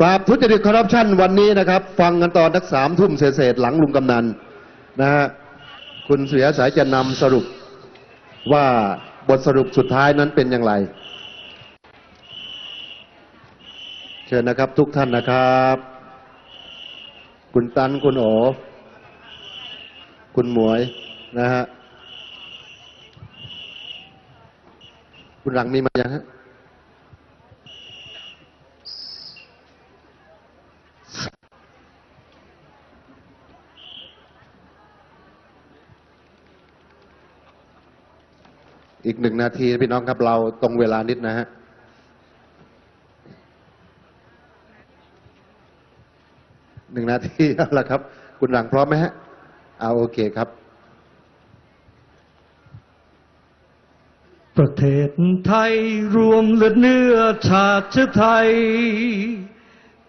ปราบทุจริตคอร์รัปชันวันนี้นะครับ ฟังกันตอนทักสามทุ่มเศษหลังลุงกำนันนะฮะคุณเสียสายจะนำสรุปว่าบทสรุปสุดท้ายนั้นเป็นอย่างไร เชิญนะครับทุกท่านนะครับ คุณตันคุณโอคุณหมวยนะฮะคุณหลังมีมายังฮะ อีกหนึ่งนาทีพี่น้องครับเราตรงเวลานิดนะฮะหนึ่งนาทีเอาละครับ คุณหลังพร้อมไหมฮะเอาโอเคครับ ประเทศไทยรวมเลือดเนื้อชาติไทย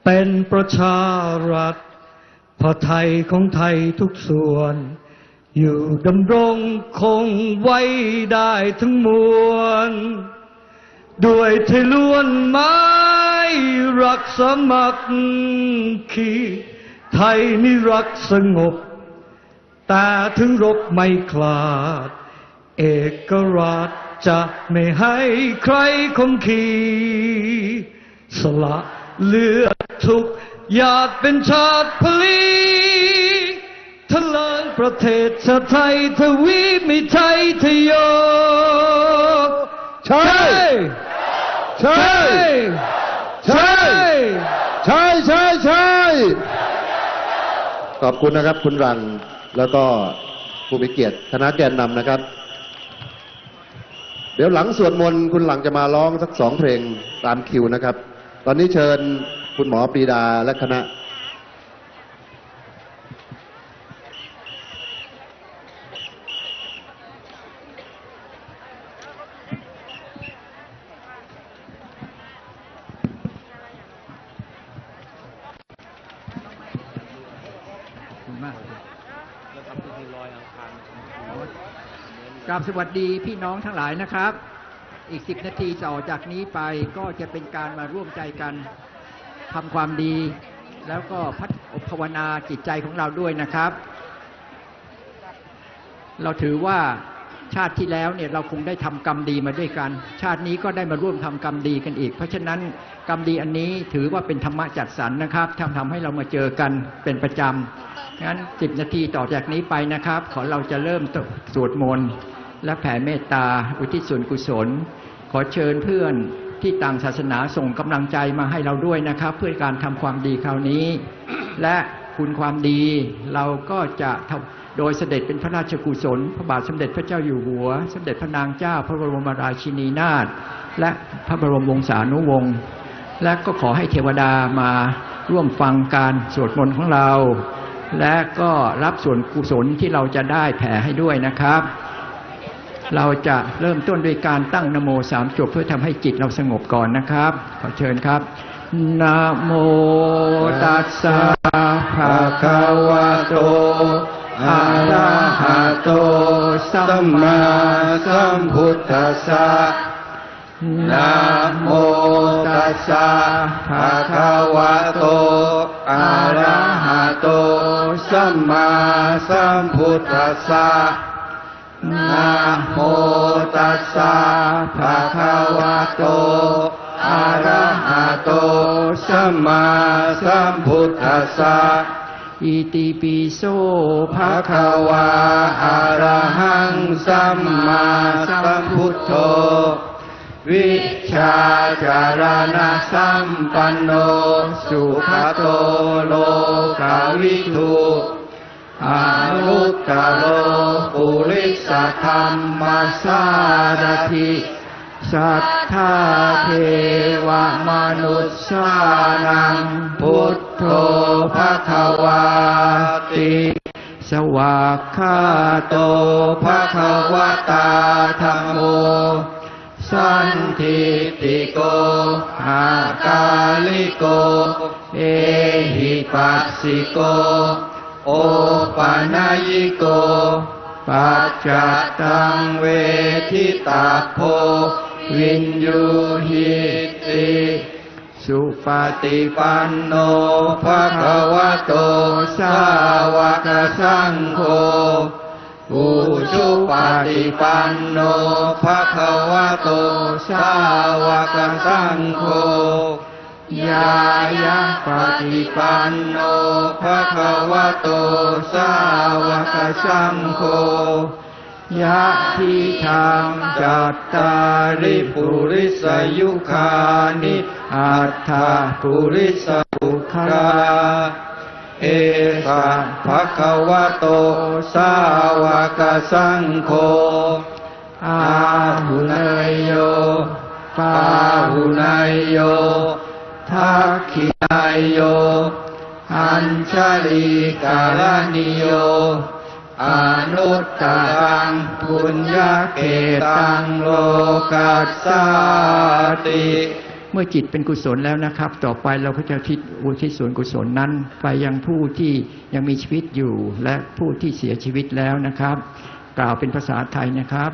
เป็นประชารัฐพอไทยของไทยทุกส่วน อยู่ดำรงคงไว้ได้ทั้งมวล ด้วยทยล้วนไม้รักสมัคคีไทยนี่รักสงบ แต่ถึงรบไม่คลาด เอกราชจะไม่ให้ใครคมขีสละเลือดทุกหยาดเป็นชาติพลีทะเล ประเทศชาติไทยทวีมีไทยทะโยใช่ใช่ใช่ใช่ใช่ใช่ขอบคุณนะครับ คุณรังแล้วก็ผู้มีเกียรติคณะแกนนำนะครับ เดี๋ยวหลังสวดมนต์คุณหลังจะมาร้องสักสองเพลงตามคิวนะครับ ตอนนี้เชิญคุณหมอปรีดาและคณะ กราบสวัสดีพี่น้องทั้งหลายนะครับ อีกสิบนาทีต่อจากนี้ไปก็จะเป็นการมาร่วมใจกันทำความดี แล้วก็พัฒภาวนาจิตใจของเราด้วยนะครับ เราถือว่าชาติที่แล้วเนี่ยเราคงได้ทำกรรมดีมาด้วยกัน ชาตินี้ก็ได้มาร่วมทำกรรมดีกันอีก เพราะฉะนั้นกรรมดีอันนี้ถือว่าเป็นธรรมะจัดสรรนะครับทำทำให้เรามาเจอกันเป็นประจำงั้นสิบนาทีต่อจากนี้ไปนะครับ ขอเราจะเริ่มสวดมนต์ และแผ่เมตตา อุทิศส่วนกุศล ขอเชิญเพื่อนที่ต่างศาสนาส่งกำลังใจมาให้เราด้วยนะครับ เพื่อการทำความดีคราวนี้ และคุณความดีเราก็จะทำโดยเสด็จเป็นพระราชกุศล พระบาทสมเด็จพระเจ้าอยู่หัว สมเด็จพระนางเจ้า พระบรมราชินีนาถและพระบรมวงศานุวงศ์และก็ขอให้เทวดามาร่วมฟังการสวดมนต์ของเรา และก็รับส่วนกุศลที่เราจะได้แผ่ให้ด้วยนะครับ เราจะเริ่มต้นด้วยการตั้งนโมสามจบเพื่อทำให้จิตเราสงบก่อนนะครับ ขอเชิญครับนะโมตัสสะภะคะวะโตอะระหะโตสัมมาสัมพุทธัสสะนะโมตัสสะภะคะวะโตอะระหะโตสัมมาสัมพุทธัสสะ นะโมตัสสะภะคะวะโตอะระหะโตสัมมาสัมพุทธัสสะอิติปิโสภะคะวะอะระหังสัมมาสัมพุทโธวิชาจารณะสัมปันโน สุขโตโลกาวิทู อานุตตโรปุริสธรรมสารถิสัทธาเทวมนุษย์สานังพุทโธภะคะวาติสวากขาโตภะคะวตาธรรมโม สันทิติโกหากาลิโก เอหิปัสสิโก โอปานายิโก ปัจจัตตังเวทิตาโพ วินยูหิติสุปฏิปันโนภะคะวะโต สาวกสังโฆอุชุปฏิปันโนภะคะวะโต สาวกสังโฆ ยายะปฏิปันโนภะคะวะโตสาวกสังโฆยะทิทางจัตตาริปุริสยุคานิอัตถาปุริสบุคลาเอสะภะคะวะโตสาวกสังโฆอาหุเนยโยปาหุเนยโย ทักขินายโย อัญชลีกาลนิโย อนุตตรังปุญญาเกตังโลกัสสาติเมื่อจิตเป็นกุศลแล้วนะครับ ต่อไปเราก็จะทิศอุทิศส่วนกุศลนั้น ไปยังผู้ที่ยังมีชีวิตอยู่และผู้ที่เสียชีวิตแล้วนะครับ กล่าวเป็นภาษาไทยนะครับ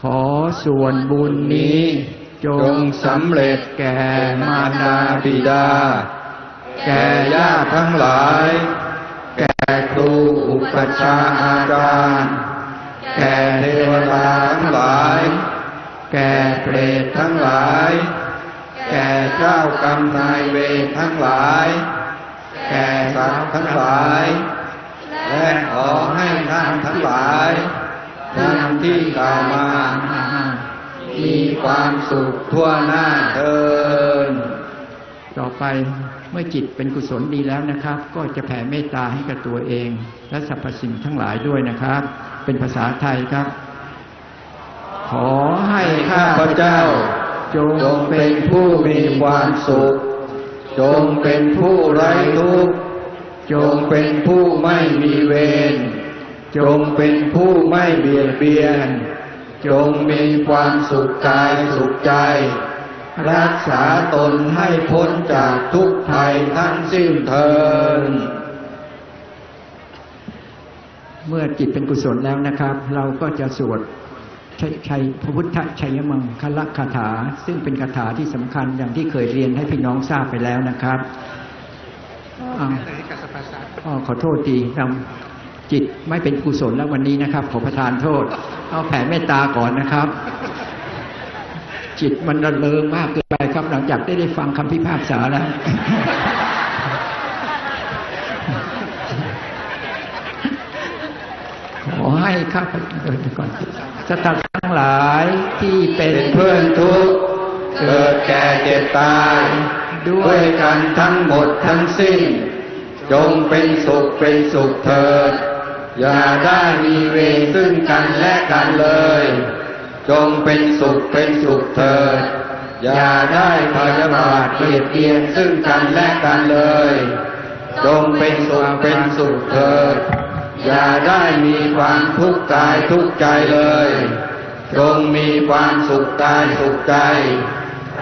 ขอส่วนบุญนี้ จงสำเร็จแก่มารดาบิดา แก่ญาติทั้งหลาย แก่ครูอุปชฌาย์อาจารย์ แก่เทวดาทั้งหลาย แก่เปรตทั้งหลาย แก่เจ้ากรรมนายเวรทั้งหลาย แก่สัตว์ทั้งหลาย และขอให้ท่านทั้งหลายท่านที่กล่าวมา มีความสุขทั่วหน้าเทินต่อไปเมื่อจิตเป็นกุศลดีแล้วนะครับ ก็จะแผ่เมตตาให้กับตัวเอง และสรรพสิ่งทั้งหลายด้วยนะครับ เป็นภาษาไทยครับ ขอให้ข้าพเจ้า จงเป็นผู้มีความสุข จงเป็นผู้ไร้ทุกข์จงเป็นผู้ไม่มีเวรจงเป็นผู้ไม่เบียดเบียน จงมีความสุขกายสุขใจ รักษาตนให้พ้นจากทุกภัยทั้งสิ้นเทินเมื่อจิตเป็นกุศลแล้วนะครับ เราก็จะสวดชัยชัยพระพุทธชัยมังคละคาถา ซึ่งเป็นคาถาที่สำคัญอย่างที่เคยเรียนให้พี่น้องทราบไปแล้วนะครับอ้าวอ๋อขอโทษทีทำ จิตไม่เป็นกุศลแล้ววันนี้นะครับ ขอประทานโทษ เอาแผ่เมตตาก่อนนะครับ จิตมันระเริงมากเกินไปครับ หลังจากได้ได้ฟังคำพิพากษาแล้วขอให้ข้าพเจ้าเดินก่อนสตักทั้งหลายที่เป็นเป็นเพื่อนทุกข์เกิดแก่เจ็บตาย ด้วยกันทั้งหมดทั้งสิ้น จงเป็นสุขเป็นสุขเถิด อย่าได้มีเวรซึ่งกันและกันเลย จงเป็นสุขเป็นสุขเถิด อย่าได้พยาบาทเบียดเบียนซึ่งกันและกันเลย จงเป็นสุขเป็นสุขเถิด อย่าได้มีความทุกข์กายทุกข์ใจเลย จงมีความสุขกายสุขใจ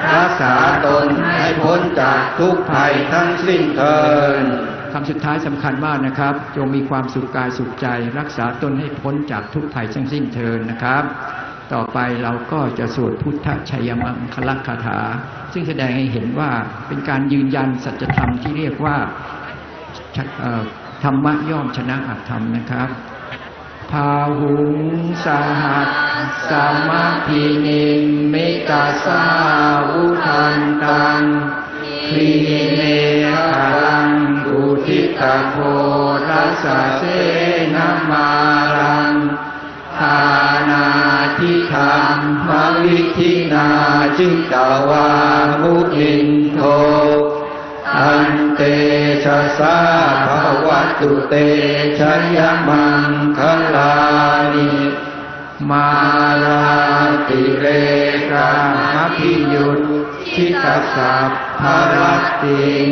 รักษาตนให้พ้นจากทุกภัยทั้งสิ้นเทิน คำสุดท้ายสำคัญมากนะครับ จงมีความสุขกายสุขใจ รักษาตนให้พ้นจากทุกภัยทั้งสิ้นเทินนะครับ ต่อไปเราก็จะสวดพุทธชัยมังคลคาถา ซึ่งแสดงให้เห็นว่าเป็นการยืนยันสัจธรรมที่เรียกว่าธรรมะย่อมชนะอัตธรรมนะครับพาหุงสหัสสามาพินิมมิตาสาวุทันตัง คีเนคารังอุทิตาโครัสะเสนามารังทานาทิธรรมภวิธินาจิตตวามุนินโทอันเตชะสาภวัตุเตชะยมังคลานิมาราติเรกามพิยุตชิตสัพ พรตติง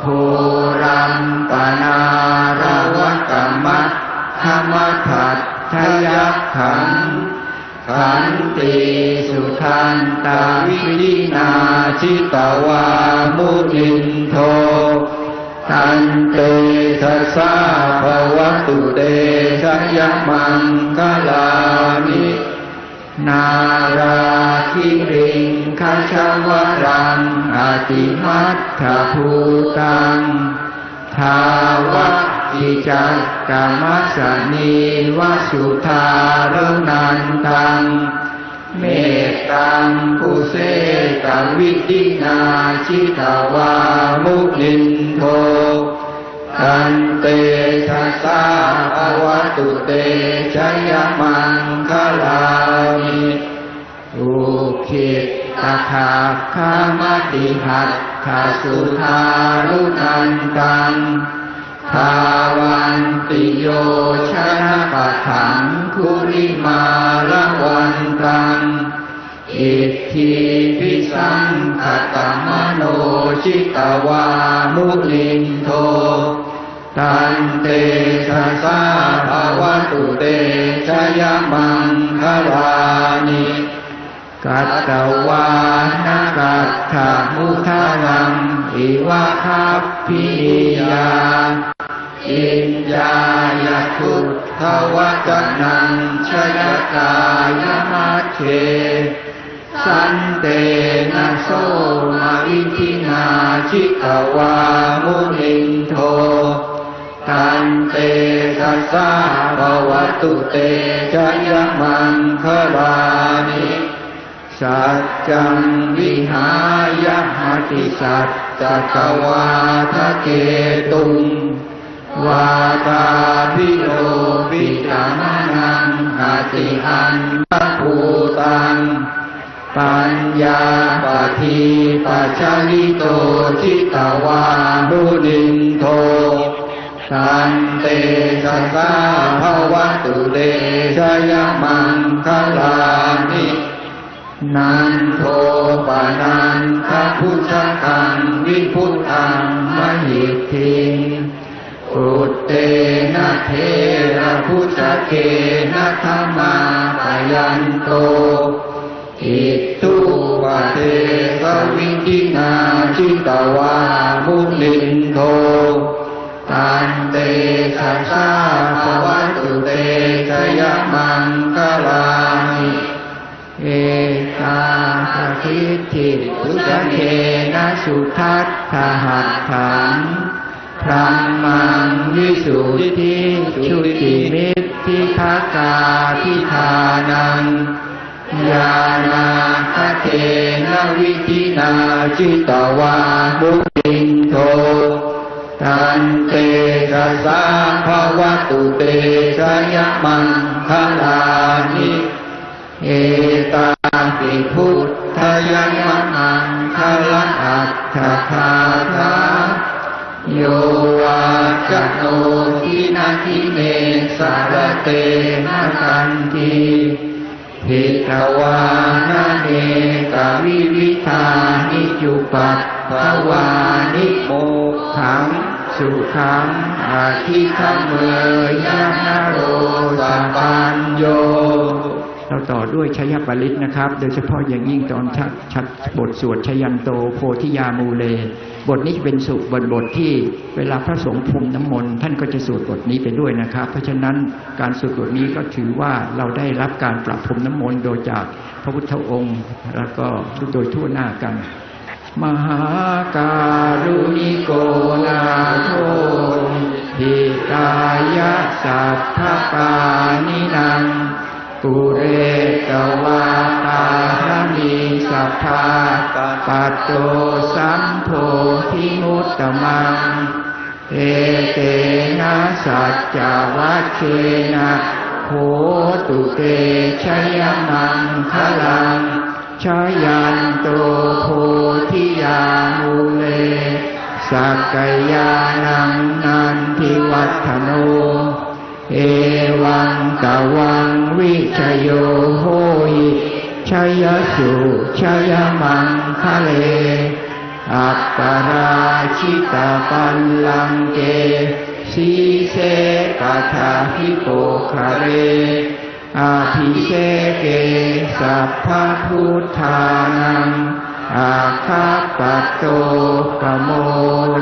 โครัมปนารวกรรมัตธรรมทัตทยักขันขันติสุทันตาวิรินาชิตวามุนินโทตันเตทะสาภวตุเตชยมังคลานินาราคิริง คาชวรังอติมัตถภูตังทาวะอิจักกามัสนีวสุธารนันตัง เมตตังกุเสกวิตินาชิตาวามุนินโทตันเตชะสาภวตุเตชยมังคลามิ อุคิตตาคาคามติหัตถาสุธารุนันตังทาวันติโยชนะปะถังคุริมาละวันตัง อิทธิพิสังขตมโนชิตวามุลินโทตันเตชะสาภาวตุเตชยมังคลานิ กัตตวานกัตถามุทารังอิวะคัพพิยาอินญายทุตทวจนังชยกายมัชเชสันเตนะโสมาอิทินาชิกวามุนินโทตันเตทัสสะภวตุเตชยมังคลานิ สัจจังวิหายหติสัจจกวาทะเกตุงวาตาพิโลปิจามนังอาติอันตภูตัง ปัญญาปทีปัจจลิโตทิตวานุนินโทตันเตชะสาภวตุเตชยมังคลานิ นันโทปานันทพุทธคังวิพุทธังมหิทิงอุตเตนะเทระพุทธเกนะธรรมาปยันโต อิตุปะเทสวิงกินาชิตวามุลินโทตันเตชะสาภาวะตุเตชยมังคลานิเอ ตาสทิฏฐิพุทธเคนะสุทัตถหัตถังพรังมังวิสุทธิชุติมิตทิภากาทิทานังยานาคเทนะวิธินาจิตวามุตินโทตันเตชะสาภวตุเตชยมังคลานิเอต ปิพุทธยังมังคลังอัตถคาถาโยวาจโนทินาทิเมสารเตนะกันทีพิตวานาเนกาวิวิธานิจุปัตภวานิโมขังสุขังอาทิขเมยยนาโรสัปัญโย เราต่อด้วยชยปริตนะครับ โดยเฉพาะอย่างยิ่งตอนชัดชดบทสวดชยันโตโพธิยามูเล บทนี้เป็นสุบทบทที่เวลาพระสงฆ์พรมน้ำมนต์ท่านก็จะสวดบทนี้ไปด้วยนะครับ เพราะฉะนั้นการสวดบทนี้ก็ถือว่าเราได้รับการประพรมน้ำมนต์โดยจากพระพุทธองค์ แล้วก็โดยทั่วหน้ากัน มหาการุณิโกนาโทหิตายะสัพพปานินัง ปุเรกวาตาหมีสัพพาปัตโตสัมโพธิมุตตมังเอเตนะสัจจวัชเชนะโหตุเตชยมังคลังชยันโตโพธิยามูเลสักกายานังนันทิวัฒโน เอวังกวังวิชโยโหหิชยสุชยมังคะเล อัปปราชิตาปัลลังเก สีเสปัทาหิโปคะเรอาภิเสเกสัพพพุทธานังอาคาปะโตปะโม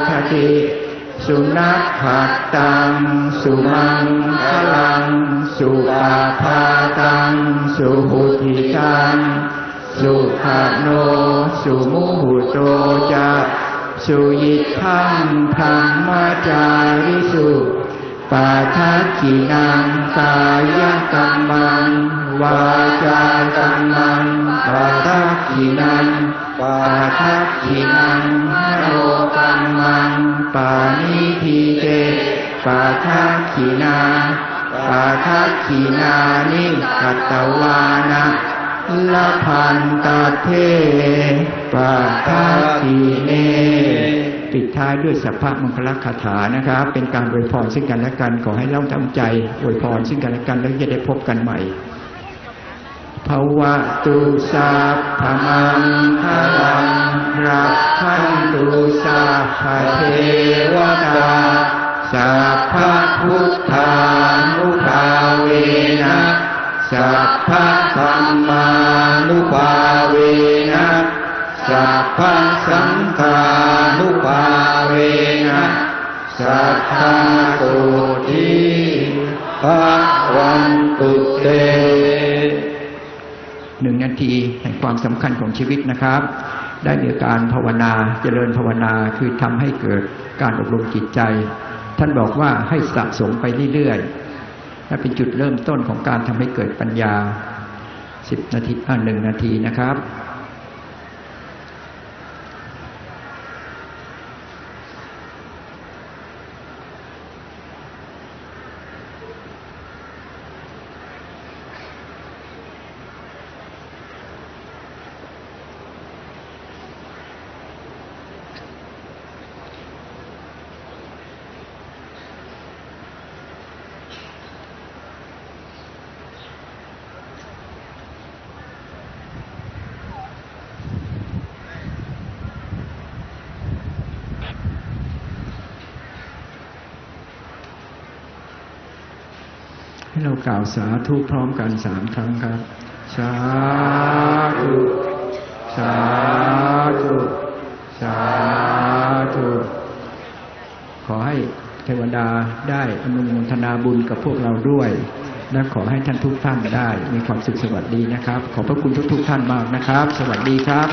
ทติ สุนัขขัดตัง สุมังคลัง สุปาพาตัง สุหุติตัง สุขโน สุมุหุโตจะสุยิทังธรรมจาริสุปาทักขินังกายกรรมัง วาจากรรมังปาทักขินัง ปาทักขินังมโนกรรมัง ปานิทีเตปาทักขินาปาทักขินานิกัตตวานะละพันตเทปาทักขิเนปิดท้ายด้วยสัพพะมังคลคาถานะครับ เป็นการอวยพรซึ่งกันและกันขอให้เราทำใจอวยพรซึ่งกันและกันแล้วจะได้พบกันใหม่ ภวะตุสัพพมังคลังรักขันตุสัพพเทวตาสัพพพุทธานุภาเวนะสัพพธรรมานุภาเวนะสัพพสังฆานุภาเวนะสัพพะโกทิภะวันตุเต หนึ่งนาทีแห่งความสำคัญของชีวิตนะครับ ได้มีการภาวนาเจริญภาวนาคือทำให้เกิดการอบรมจิตใจ ท่านบอกว่าให้สะสมไปเรื่อยๆและเป็นจุดเริ่มต้นของการทำให้เกิดปัญญาสิบนาทีอ่าหนึ่งนาทีนะครับ ให้เรากล่าวสาธุพร้อมกันสามครั้งครับ สาธุ สาธุ สาธุ ขอให้เทวดาได้อนุโมทนาบุญกับพวกเราด้วย และขอให้ท่านทุกท่านได้ มีความสุขสวัสดีนะครับ ขอบพระคุณทุกๆท่านมากนะครับ สวัสดีครับ